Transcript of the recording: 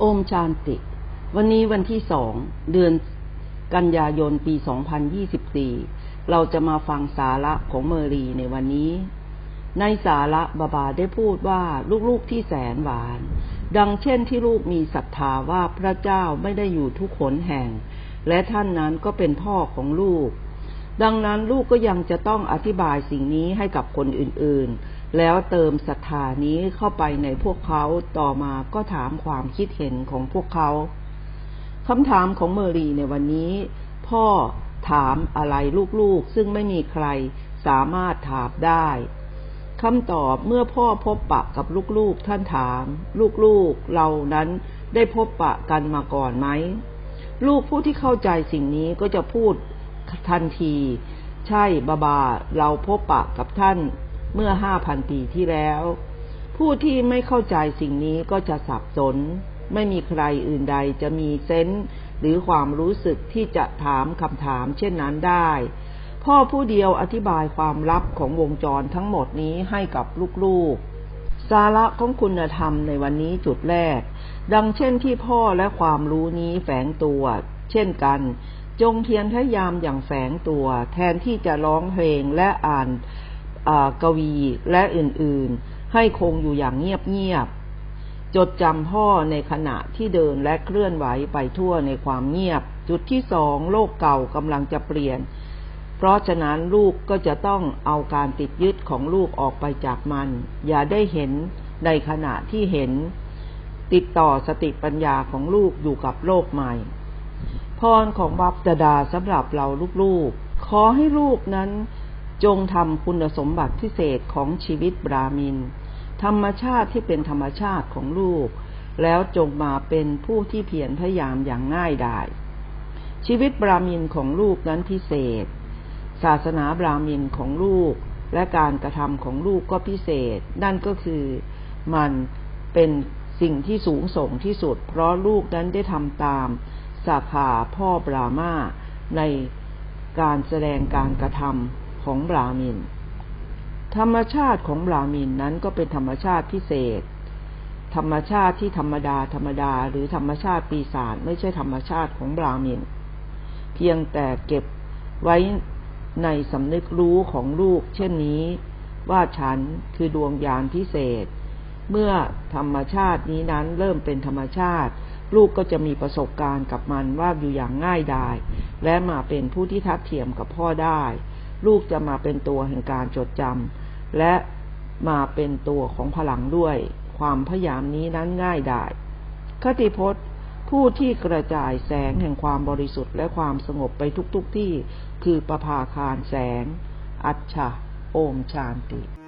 โอมชานติ วันนี้วันที่สองเดือนกันยายนปี 2024 เราจะมาฟังสาระของเมอรีในวันนี้ ในสาระบาบาได้พูดว่าลูกๆที่แสนหวาน ดังเช่นที่ลูกมีศรัทธาว่าพระเจ้าไม่ได้อยู่ทุกขนแห่ง และท่านนั้นก็เป็นพ่อของลูก ดังนั้นลูกก็ยังจะต้องอธิบายสิ่งนี้ให้กับคนอื่นๆ แล้วเติมศรัทธานี้เข้าไปในพวกเขาต่อมาก็ถามความคิดเห็นของพวกเขาคำถามของเมอรีในวันนี้ พ่อถามอะไรลูกๆ ซึ่งไม่มีใครสามารถถามได้คำตอบเมื่อพ่อพบปะกับลูกๆ ท่านถาม ลูกๆเรานั้นได้พบปะกันมาก่อนไหม ลูกผู้ที่เข้าใจสิ่งนี้ก็จะพูด ทันที ใช่บาบา เราพบปะกับท่านเมื่อห้าพันปีที่แล้ว ผู้ที่ไม่เข้าใจสิ่งนี้ก็จะสับสน ไม่มีใครอื่นใดจะมีเซนส์หรือความรู้สึกที่จะถามคำถามเช่นนั้นได้ พ่อผู้เดียวอธิบายความลับของวงจรทั้งหมดนี้ให้กับลูกๆสาระของคุณธรรมในวันนี้จุดแรก ดังเช่นที่พ่อและความรู้นี้แฝงตัว เช่นกัน จงเพียรพยายามอย่างแฝงตัว แทนที่จะร้องเพลงและอ่านกวีและอื่นๆ ให้คงอยู่อย่างเงียบๆจดจำพ่อในขณะที่เดินและเคลื่อนไหวไปทั่วในความเงียบ จุดที่สองโลกเก่ากำลังจะเปลี่ยน เพราะฉะนั้นลูกก็จะต้องเอาการติดยึดของลูกออกไปจากมัน อย่าได้เห็นในขณะที่เห็น ติดต่อสติปัญญาของลูกอยู่กับโลกใหม่ พรของบัพดาสำหรับเราลูกๆ ขอให้ลูกนั้น จงทำคุณสมบัติพิเศษของชีวิตบรามิน ธรรมชาติที่เป็นธรรมชาติของลูก แล้วจงมาเป็นผู้ที่เพียรพยายามอย่างง่ายดายชีวิตบรามินของลูกนั้นพิเศษ ศาสนาบรามินของลูกและการกระทำของลูกก็พิเศษ นั่นก็คือมันเป็นสิ่งที่สูงส่งที่สุด เพราะลูกนั้นได้ทำตาม สาขาพ่อบรามาในการแสดงการกระทำของบรามิน ธรรมชาติของบรามินนั้นก็เป็นธรรมชาติพิเศษ ธรรมชาติที่ธรรมดาธรรมดาหรือธรรมชาติปีศาจไม่ใช่ธรรมชาติของบรามิน เพียงแต่เก็บไว้ในสำนึกรู้ของลูก เช่นนี้ว่าฉันคือดวงญาณพิเศษ เมื่อธรรมชาตินี้นั้นเริ่มเป็นธรรมชาติ ลูกก็จะมีประสบการณ์กับมันว่าอยู่อย่างง่ายดาย และมาเป็นผู้ที่ทัดเทียมกับพ่อได้ ลูกจะมาเป็นตัวแห่งการจดจำและมาเป็นตัวของพลังด้วย ความพยายามนี้นั้นง่ายได้คติพจน์ ผู้ที่กระจายแสงแห่งความบริสุทธิ์และความสงบไปทุกๆทที่คือประภาคารแสง อัจฉะโอมชานติ